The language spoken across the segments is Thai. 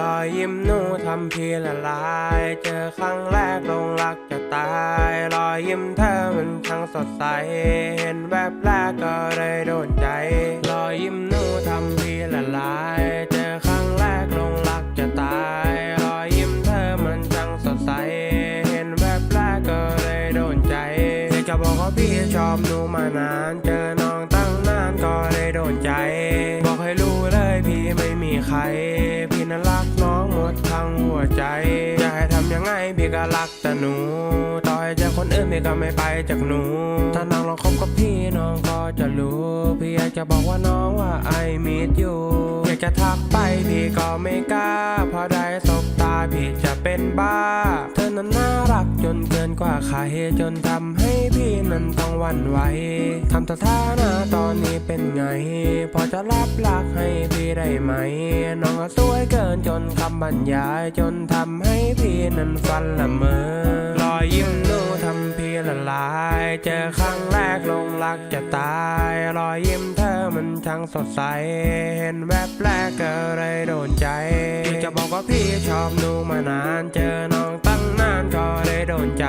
รอยยิ้มหนูทำพี่ละลาย เจอครั้งแรกลงรักจะตาย รอยยิ้มเธอมันช่างสดใส เห็นแวบแรกก็เลยโดนใจ รอยยิ้มหนูทำพี่ละลาย เจอครั้งแรกลงรักจะตาย รอยยิ้มเธอมันช่างสดใส เห็นแวบแรกก็เลยโดนใจอยากจะบอกว่าพี่ชอบหนูมานาน เจอน้องตั้งนานก็เลย ใจ จะให้ทำยังไงพี่ก็รักแต่หนู ต่อให้เจอคนอื่นพี่ก็ไม่ไปจากหนู ถ้าน้องลองคบกับพี่น้องก็จะรู้ พี่อยากจะบอกว่าน้องว่าไอมีดอยู่ อยากจะทักไปพี่ก็ไม่กล้าเพราะได้สบตาพี่จะเป็นบ้าเธ นั้นน่ารักจนเกินกว่าใครจนทำให้พี่นั้นต้องวันไหวทำสถานะตอนนี้เป็นไง พอจะรับรักให้พี่ได้ไหม น้องก็สวยเกินจนคำบรรยายจนทำให้พี่นั้นฟันละเมอรอยยิ้มนูทำพี่ละลาย เจอครั้งแรกลงรักจะตาย รอยยิ้มเธอมันช่างสดใส เห็นแวบแรกก็เลยโดนใจจะบอกว่าพี่ชอบนูมานานเจอ โดนใจ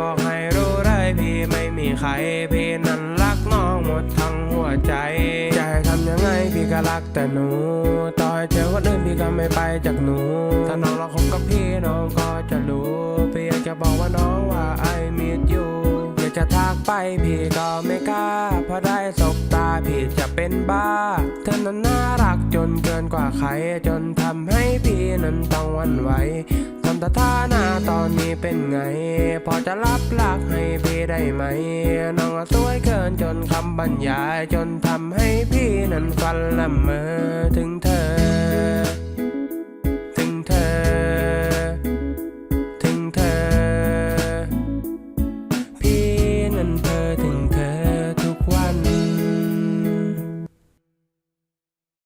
บอกให้รู้เลยพี่ไม่มีใคร พี่นั้นรักน้องหมดทั้งหัวใจจะให้ทำยังไงพี่ก็รักแต่หนู ต่อให้เจอคนอื่นพี่ก็ไม่ไปจากหนู ถ้าน้องเราคบกับพี่น้องก็จะรู้ พี่อยากจะบอกว่าน้องว่า I miss you อยากจะทักไปพี่ก็ไม่กล้า เพราะได้สบตาพี่จะเป็นบ้า เธอนั้นน่ารักจนเกินกว่าใคร จนทำให้พี่นั้นต้องหวันไหว สถานะตอนนี้เป็นไง พอจะรับรักให้พี่ได้ไหม น้องสวยเกินจนคำบรรยายจนทำให้พี่นั้นฝันละเมอถึงเธอ